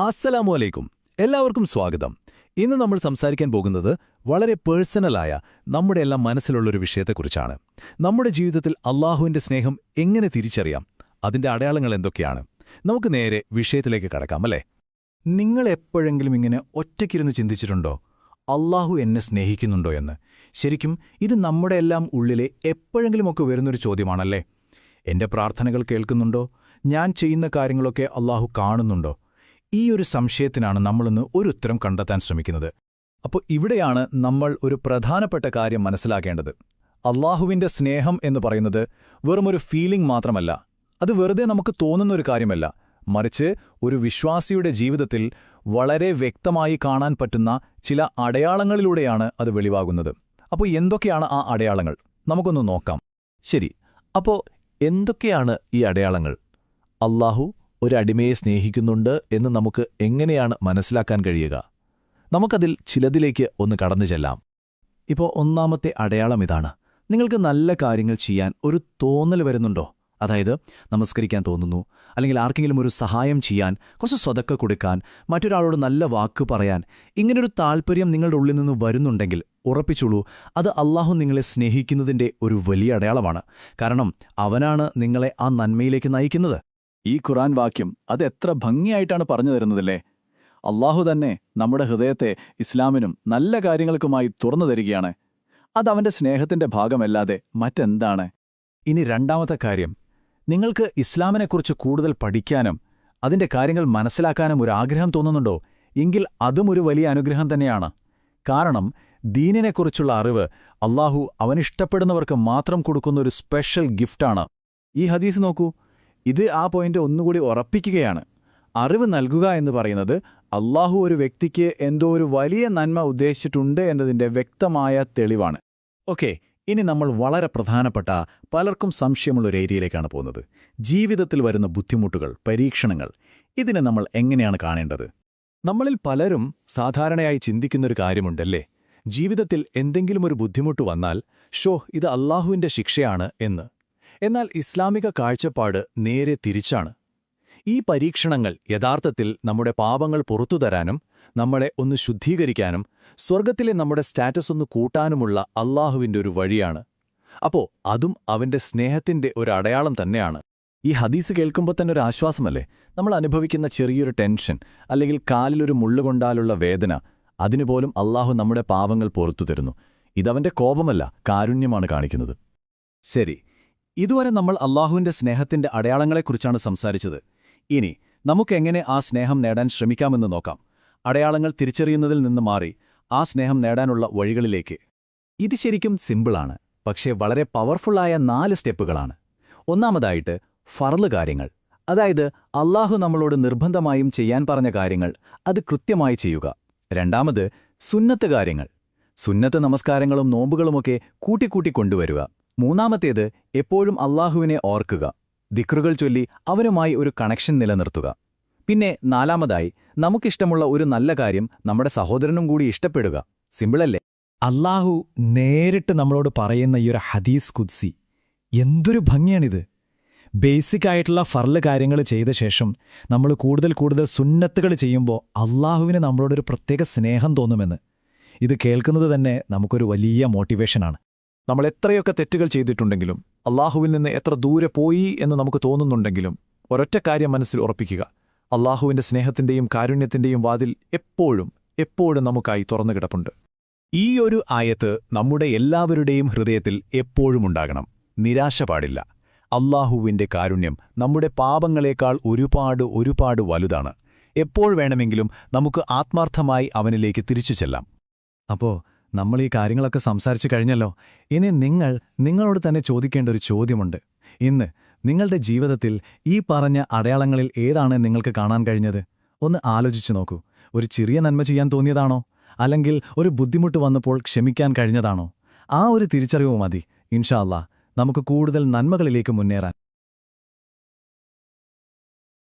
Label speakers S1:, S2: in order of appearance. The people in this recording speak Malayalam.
S1: അസ്സലാമു അലൈക്കും എല്ലാവർക്കും സ്വാഗതം. ഇന്ന് നമ്മൾ സംസാരിക്കാൻ പോകുന്നത് വളരെ പേഴ്സണലായ നമ്മുടെ എല്ലാം മനസ്സിലുള്ളൊരു വിഷയത്തെക്കുറിച്ചാണ്. നമ്മുടെ ജീവിതത്തിൽ അള്ളാഹുവിന്റെ സ്നേഹം എങ്ങനെ തിരിച്ചറിയാം? അതിന്റെ അടയാളങ്ങൾ എന്തൊക്കെയാണ്? നമുക്ക് നേരെ വിഷയത്തിലേക്ക് കടക്കാം അല്ലേ? നിങ്ങൾ എപ്പോഴെങ്കിലും ഇങ്ങനെ ഒറ്റയ്ക്കിരുന്ന് ചിന്തിച്ചിട്ടുണ്ടോ? അള്ളാഹു എന്നെ സ്നേഹിക്കുന്നുണ്ടോ എന്ന്? ശരിക്കും ഇത് നമ്മുടെ എല്ലാം ഉള്ളിലെ എപ്പോഴെങ്കിലുമൊക്കെ വരുന്നൊരു ചോദ്യമാണല്ലേ? എന്റെ പ്രാർത്ഥനകൾ കേൾക്കുന്നുണ്ടോ? ഞാൻ ചെയ്യുന്ന കാര്യങ്ങളൊക്കെ അള്ളാഹു കാണുന്നുണ്ടോ? ഈ ഒരു സംശയത്തിനാണ് നമ്മളിന്ന് ഒരു ഉത്തരം കണ്ടെത്താൻ ശ്രമിക്കുന്നത്. അപ്പോൾ ഇവിടെയാണ് നമ്മൾ ഒരു പ്രധാനപ്പെട്ട കാര്യം മനസ്സിലാക്കേണ്ടത്. അള്ളാഹുവിന്റെ സ്നേഹം എന്ന് പറയുന്നത് വെറുമൊരു ഫീലിംഗ് മാത്രമല്ല. അത് വെറുതെ നമുക്ക് തോന്നുന്ന ഒരു കാര്യമല്ല. മറിച്ച് ഒരു വിശ്വാസിയുടെ ജീവിതത്തിൽ വളരെ വ്യക്തമായി കാണാൻ പറ്റുന്ന ചില അടയാളങ്ങളിലൂടെയാണ് അത് വെളിവാകുന്നത്. അപ്പോൾ എന്തൊക്കെയാണ് ആ അടയാളങ്ങൾ? നമുക്കൊന്ന് നോക്കാം. ശരി. അപ്പോൾ എന്തൊക്കെയാണ് ഈ അടയാളങ്ങൾ? അള്ളാഹു ഒരു അടിമയെ സ്നേഹിക്കുന്നുണ്ട് എന്ന് നമുക്ക് എങ്ങനെയാണ് മനസ്സിലാക്കാൻ കഴിയുക? നമുക്കതിൽ ചിലതിലേക്ക് ഒന്ന് കടന്നു ചെല്ലാം. ഇപ്പോൾ ഒന്നാമത്തെ അടയാളം ഇതാണ്. നിങ്ങൾക്ക് നല്ല കാര്യങ്ങൾ ചെയ്യാൻ ഒരു തോന്നൽ വരുന്നുണ്ടോ? അതായത് നമസ്കരിക്കാൻ തോന്നുന്നു അല്ലെങ്കിൽ ആർക്കെങ്കിലും ഒരു സഹായം ചെയ്യാൻ കുറച്ച് സ്വതക്ക കൊടുക്കാൻ മറ്റൊരാളോട് നല്ല വാക്ക് പറയാൻ ഇങ്ങനൊരു താൽപ്പര്യം നിങ്ങളുടെ ഉള്ളിൽ നിന്ന് വരുന്നുണ്ടെങ്കിൽ ഉറപ്പിച്ചുള്ളൂ അത് അള്ളാഹു നിങ്ങളെ സ്നേഹിക്കുന്നതിന്റെ ഒരു വലിയ അടയാളമാണ്. കാരണം അവനാണ് നിങ്ങളെ ആ നന്മയിലേക്ക് നയിക്കുന്നത്. ഈ ഖുറാൻ വാക്യം അത് എത്ര ഭംഗിയായിട്ടാണ് പറഞ്ഞു തരുന്നതല്ലേ? അള്ളാഹു തന്നെ നമ്മുടെ ഹൃദയത്തെ ഇസ്ലാമിനും നല്ല കാര്യങ്ങൾക്കുമായി തുറന്നു തരികയാണ്. അതവന്റെ സ്നേഹത്തിന്റെ ഭാഗമല്ലാതെ മറ്റെന്താണ്? ഇനി രണ്ടാമത്തെ കാര്യം. നിങ്ങൾക്ക് ഇസ്ലാമിനെക്കുറിച്ച് കൂടുതൽ പഠിക്കാനും അതിന്റെ കാര്യങ്ങൾ മനസ്സിലാക്കാനും ഒരു ആഗ്രഹം തോന്നുന്നുണ്ടോ? എങ്കിൽ അതും ഒരു വലിയ അനുഗ്രഹം തന്നെയാണ്. കാരണം ദീനിനെക്കുറിച്ചുള്ള അറിവ് അള്ളാഹു അവനിഷ്ടപ്പെടുന്നവർക്ക് മാത്രം കൊടുക്കുന്ന ഒരു സ്പെഷ്യൽ ഗിഫ്റ്റാണ്. ഈ ഹദീസ് നോക്കൂ. ഇത് ആ പോയിന്റ് ഒന്നുകൂടി ഉറപ്പിക്കുകയാണ്. അറിവ് നൽകുക എന്ന് പറയുന്നത് അള്ളാഹു ഒരു വ്യക്തിക്ക് എന്തോ ഒരു വലിയ നന്മ ഉദ്ദേശിച്ചിട്ടുണ്ട് എന്നതിന്റെ വ്യക്തമായ തെളിവാണ്. ഓക്കെ ഇനി നമ്മൾ വളരെ പ്രധാനപ്പെട്ട പലർക്കും സംശയമുള്ള ഒരു ഏരിയയിലേക്കാണ് പോകുന്നത്. ജീവിതത്തിൽ വരുന്ന ബുദ്ധിമുട്ടുകൾ പരീക്ഷണങ്ങൾ ഇതിനെ നമ്മൾ എങ്ങനെയാണ് കാണേണ്ടത്? നമ്മളിൽ പലരും സാധാരണയായി ചിന്തിക്കുന്നൊരു കാര്യമുണ്ടല്ലേ? ജീവിതത്തിൽ എന്തെങ്കിലും ഒരു ബുദ്ധിമുട്ട് വന്നാൽ ഷോ ഇത് അള്ളാഹുവിന്റെ ശിക്ഷയാണ് എന്ന്. എന്നാൽ ഇസ്ലാമിക കാഴ്ചപ്പാട് നേരെ തിരിച്ചാണ്. ഈ പരീക്ഷണങ്ങൾ യഥാർത്ഥത്തിൽ നമ്മുടെ പാപങ്ങൾ പുറത്തുതരാനും നമ്മളെ ഒന്ന് ശുദ്ധീകരിക്കാനും സ്വർഗത്തിലെ നമ്മുടെ സ്റ്റാറ്റസ് ഒന്ന് കൂട്ടാനുമുള്ള അള്ളാഹുവിന്റെ ഒരു വഴിയാണ്. അപ്പോ അതും അവന്റെ സ്നേഹത്തിന്റെ ഒരു അടയാളം തന്നെയാണ്. ഈ ഹദീസ് കേൾക്കുമ്പോൾ തന്നെ ഒരു ആശ്വാസമല്ലേ? നമ്മൾ അനുഭവിക്കുന്ന ചെറിയൊരു ടെൻഷൻ അല്ലെങ്കിൽ കാലിലൊരു മുള്ളുകൊണ്ടാലുള്ള വേദന അതിനുപോലും അള്ളാഹു നമ്മുടെ പാവങ്ങൾ പുറത്തു തരുന്നു. ഇതവന്റെ കോപമല്ല കാരുണ്യമാണ് കാണിക്കുന്നത്. ശരി ഇതുവരെ നമ്മൾ അള്ളാഹുവിന്റെ സ്നേഹത്തിന്റെ അടയാളങ്ങളെക്കുറിച്ചാണ് സംസാരിച്ചത്. ഇനി നമുക്കെങ്ങനെ ആ സ്നേഹം നേടാൻ ശ്രമിക്കാമെന്ന് നോക്കാം. അടയാളങ്ങൾ തിരിച്ചറിയുന്നതിൽ നിന്ന് മാറി ആ സ്നേഹം നേടാനുള്ള വഴികളിലേക്ക്. ഇത് ശരിക്കും സിമ്പിളാണ് പക്ഷേ വളരെ പവർഫുള്ളായ നാല് സ്റ്റെപ്പുകളാണ്. ഒന്നാമതായിട്ട് ഫർൾ കാര്യങ്ങൾ. അതായത് അള്ളാഹു നമ്മളോട് നിർബന്ധമായും ചെയ്യാൻ പറഞ്ഞ കാര്യങ്ങൾ അത് കൃത്യമായി ചെയ്യുക. രണ്ടാമത് സുന്നത്ത് കാര്യങ്ങൾ. സുന്നത്ത് നമസ്കാരങ്ങളും നോമ്പുകളുമൊക്കെ കൂട്ടിക്കൂട്ടി കൊണ്ടുവരിക. മൂന്നാമത്തേത് എപ്പോഴും അള്ളാഹുവിനെ ഓർക്കുക. ദിക്റുകൾ ചൊല്ലി അവനുമായി ഒരു കണക്ഷൻ നിലനിർത്തുക. പിന്നെ നാലാമതായി നമുക്കിഷ്ടമുള്ള ഒരു നല്ല കാര്യം നമ്മുടെ സഹോദരനും കൂടി ഇഷ്ടപ്പെടുക. സിമ്പിളല്ലേ അള്ളാഹു നേരിട്ട് നമ്മളോട് പറയുന്ന ഈ ഒരു ഹദീസ് കുദ്സി എന്തൊരു ഭംഗിയാണിത്. ബേസിക് ആയിട്ടുള്ള ഫർൾ കാര്യങ്ങൾ ചെയ്ത ശേഷം നമ്മൾ കൂടുതൽ കൂടുതൽ സുന്നത്തുകൾ ചെയ്യുമ്പോൾ അള്ളാഹുവിന് നമ്മളോടൊരു പ്രത്യേക സ്നേഹം തോന്നുമെന്ന്. ഇത് കേൾക്കുന്നത് തന്നെ നമുക്കൊരു വലിയ മോട്ടിവേഷനാണ് നമ്മൾ എത്രയൊക്കെ തെറ്റുകൾ ചെയ്തിട്ടുണ്ടെങ്കിലും അള്ളാഹുവിൽ നിന്ന് എത്ര ദൂരെ പോയി എന്ന് നമുക്ക് തോന്നുന്നുണ്ടെങ്കിലും ഒരൊറ്റ കാര്യം മനസ്സിൽ ഉറപ്പിക്കുക. അള്ളാഹുവിന്റെ സ്നേഹത്തിന്റെയും കാരുണ്യത്തിന്റെയും വാതിൽ എപ്പോഴും എപ്പോഴും നമുക്കായി തുറന്നു കിടപ്പുണ്ട്. ഈ ഒരു ആയത്ത് നമ്മുടെ എല്ലാവരുടെയും ഹൃദയത്തിൽ എപ്പോഴും ഉണ്ടാകണം. നിരാശ പാടില്ല. അള്ളാഹുവിന്റെ കാരുണ്യം നമ്മുടെ പാപങ്ങളേക്കാൾ ഒരുപാട് ഒരുപാട് വലുതാണ്. എപ്പോൾ വേണമെങ്കിലും നമുക്ക് ആത്മാർത്ഥമായി അവനിലേക്ക് തിരിച്ചു ചെല്ലാം. അപ്പോ നമ്മൾ ഈ കാര്യങ്ങളൊക്കെ സംസാരിച്ചു കഴിഞ്ഞല്ലോ. ഇനി നിങ്ങൾ നിങ്ങളോട് തന്നെ ചോദിക്കേണ്ട ഒരു ചോദ്യമുണ്ട്. ഇന്ന് നിങ്ങളുടെ ജീവിതത്തിൽ ഈ പറഞ്ഞ അടയാളങ്ങളിൽ ഏതാണ് നിങ്ങൾക്ക് കാണാൻ കഴിഞ്ഞത്? ഒന്ന് ആലോചിച്ചു നോക്കൂ. ഒരു ചെറിയ നന്മ ചെയ്യാൻ തോന്നിയതാണോ? അല്ലെങ്കിൽ ഒരു ബുദ്ധിമുട്ട് വന്നപ്പോൾ ക്ഷമിക്കാൻ കഴിഞ്ഞതാണോ? ആ ഒരു തിരിച്ചറിവ് മതി. ഇൻഷാല്ല നമുക്ക് കൂടുതൽ നന്മകളിലേക്ക് മുന്നേറാൻ.